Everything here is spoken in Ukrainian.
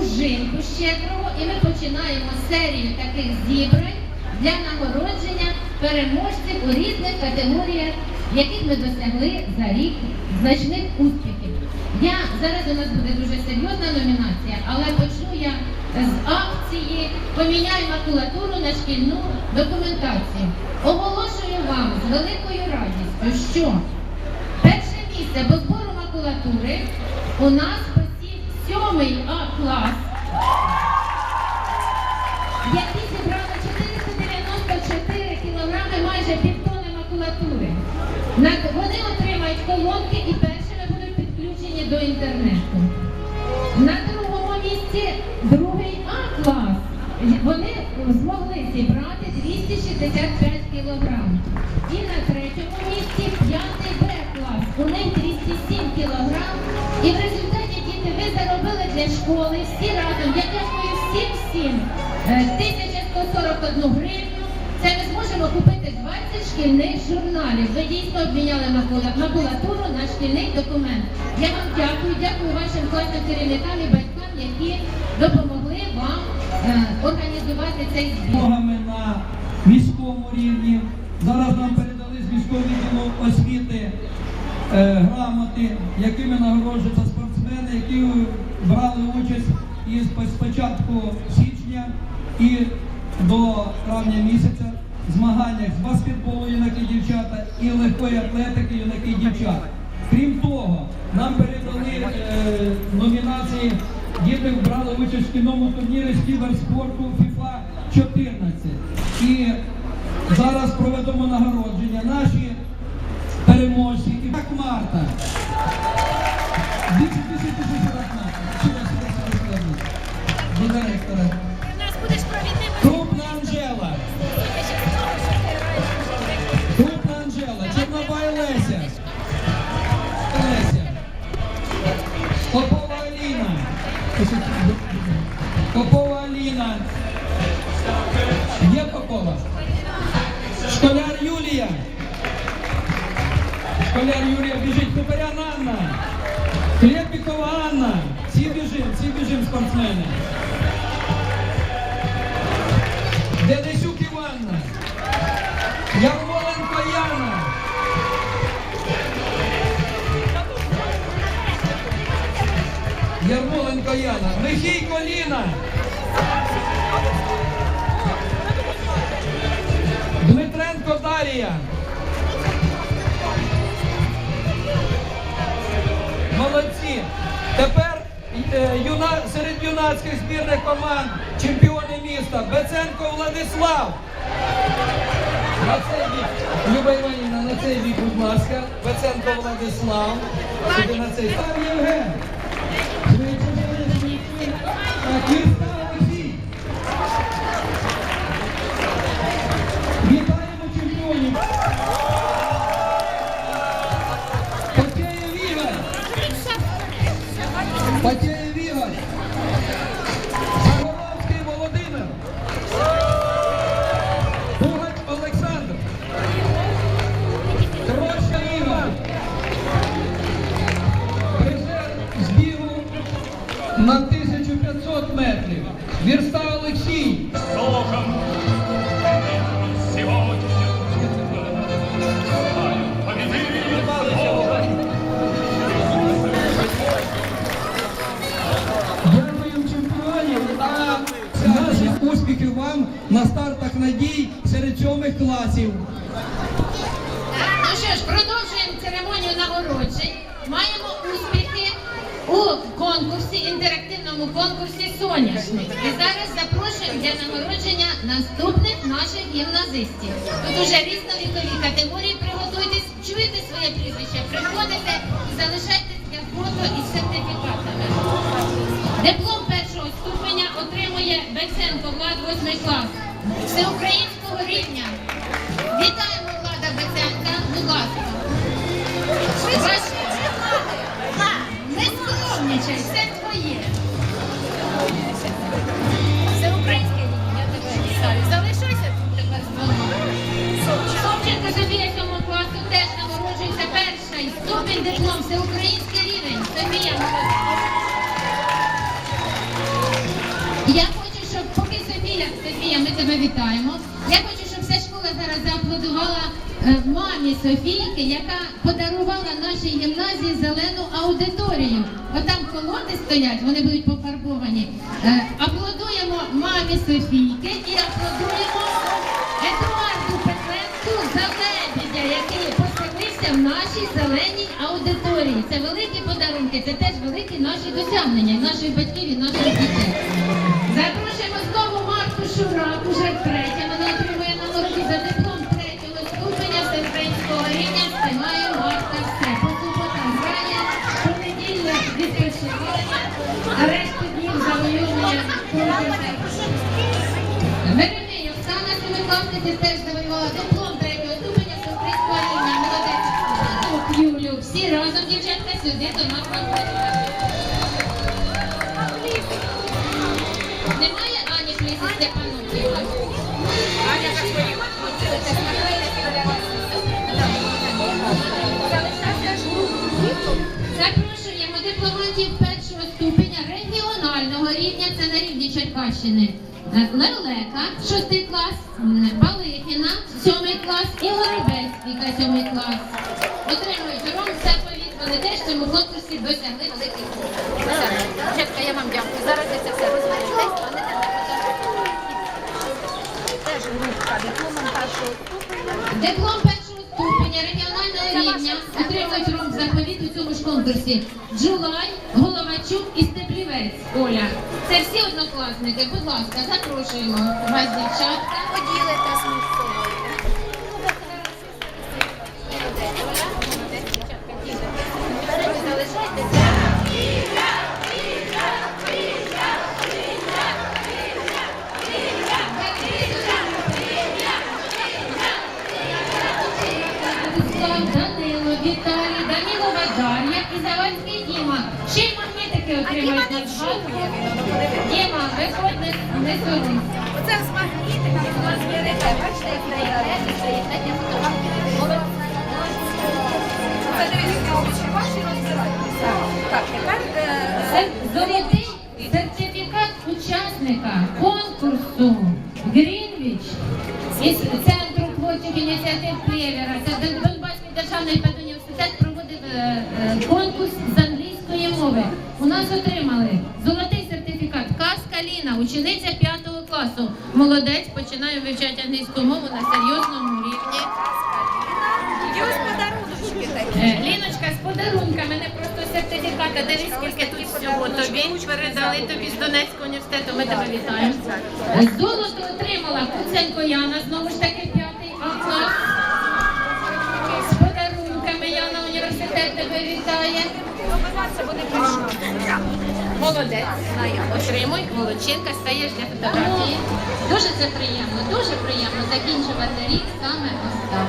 пружинку щедрого і ми починаємо серію таких зібрань для нагородження переможців у різних категоріях, яких ми досягли за рік значних успіхів. Я зараз у нас буде дуже серйозна номінація, але почну я з акції Поміняй макулатуру на шкільну документацію. Оголошую вам з великою радістю, що перше місце по збору макулатури у нас сьомий А клас, які зібрали 494 кілограми, майже півтони макулатури. Вони отримають колонки і першими будуть підключені до інтернету. На другому місці другий А клас. Вони змогли зібрати 265 кілограм. І на третьому місці п'ятий Б клас. У них 207 кілограм. І в результаті заробили школи всі разом. Я дякую всім всім. е, 1141 гривню. Це ми зможемо купити 20 шкільних журналів. Ви дійсно обміняли макула- макулатуру на шкільний документ. Я вам дякую, дякую вашим класним керівникам і батькам, які допомогли вам е, організувати цей збір. На міському рівні. Зараз нам передали з міського відділу освіти е, грамоти, якими нагороджуються спортсмени, які брали участь із по- початку січня і до травня місяця в змаганнях з баскетболу юнаки дівчата і легкої атлетики юнаки дівчата. Крім того, нам передали е, номінації Діти брали участь в кіному турнірі з кіберспорту FIFA 14. І зараз проведемо нагородження. Наші переможці. І так Марта. Більше тисячі тисячі так Марта. Сюди, сюди, сюди, сюди. До директора. Ти нас. Крупна Анжела. Крупна Анжела. Чорнобай Леся. Леся. Попова Аліна. Попова Аліна. Є Попова? Школяр Юлія. Школяр Юлія біжить. Купарян Анна. Спортсмени. Денисюк Іванна. Ярмоленко Яна. Ярмоленко Яна. Михійко Ліна. Дмитренко Дарія. Юнацьких збірних команд чемпіони міста Беценко Владислав. На цей бік, Люба Іванівна, на цей бік, будь ласка. Беценко Владислав. Сюди на цей. Став Євген. Вітаємо чемпіонів. Потєєв Ігор. На 1500 метрів. Вірста Олексій. Сегодня Дякую чемпіонів та наших успіхів вам на стартах надій серед сьомих класів. Ну що ж, продовжуємо церемонію нагороджень. Маємо успіхи у конкурсі, інтерактивному конкурсі Соняшник. І зараз запрошуємо для нагородження наступних наших гімназистів. Тут уже різновікові категорії. Приготуйтесь, чуєте своє прізвище, приходите і залишайтесь для фото із сертифікатами. Диплом першого ступеня отримує Беценко Влад 8 клас всеукраїнського рівня. Вітаємо Влада Беценка, будь ласка. Ми тебе вітаємо. Я хочу, щоб вся школа зараз зааплодувала е, мамі Софійки, яка подарувала нашій гімназії зелену аудиторію. Отам колоди стоять, вони будуть пофарбовані. Е, Аплодуємо мамі Софійки і аплодуємо Едуарду Петленку за лебідя, який поселився в нашій зеленій аудиторії. Це великі подарунки, це теж великі наші досягнення наших батьків і наших дітей. Шурак, уже втретє. Вона отримує нагороду за диплом третього ступеня всеукраїнського рівня. Встигає Марта все. По суботам грає, понеділля відпочиває, а решту днів завойовує конкурси. Веремій Оксана Семикласниця теж завоювала диплом третього ступеня всеукраїнського рівня. Молодець. Юлю, всі разом, дівчатка, сюди до нас. Немає Запрошуємо дипломатів першого ступеня регіонального рівня, це на рівні Черкащини. Лелека, шостий клас, Балихіна, сьомий клас і Горобець, Віка, сьомий клас. Отримують ром заповідь, вони теж цьому конкурсі досягли великих. Дівчатка, я вам дякую. Зараз ви це все розберетесь, а ми теж групка дипломом першого ступеня. Диплом першого ступеня регіонального рівня отримують ром заповіт у цьому ж конкурсі. Джулай, Головачук і Степлівець. Оля. Це всі однокласники. Будь ласка, запрошуємо вас, дівчатка. Поділитесь Дар'я Діма. Ще й магнітики отримають на згадку. Діма, виходь, не, не соромся. Оце з магнітиками у нас є. Бачите, як інтернеті стоїть, такі фотографії. Це дивіться, овочі ваші розбирайтеся. Так, тепер е, золотий сертифікат учасника конкурсу Грінвіч із центру творчих ініціатив Плєвера. У нас отримали золотий сертифікат Казка Ліна, учениця 5 класу. Молодець, починає вивчати англійську мову на серйозному рівні. Е, Ліночка з подарунками, не просто сертифікати. Дивись, скільки тут всього тобі передали тобі з Донецького університету. Ми тебе вітаємо. Золото отримала Куценко Яна, знову ж таки п'ятий клас. Тебе вітає. Молодець. Отримуй, молодчинка, стаєш для фотографії. Дуже це приємно, дуже приємно закінчувати рік саме ось так.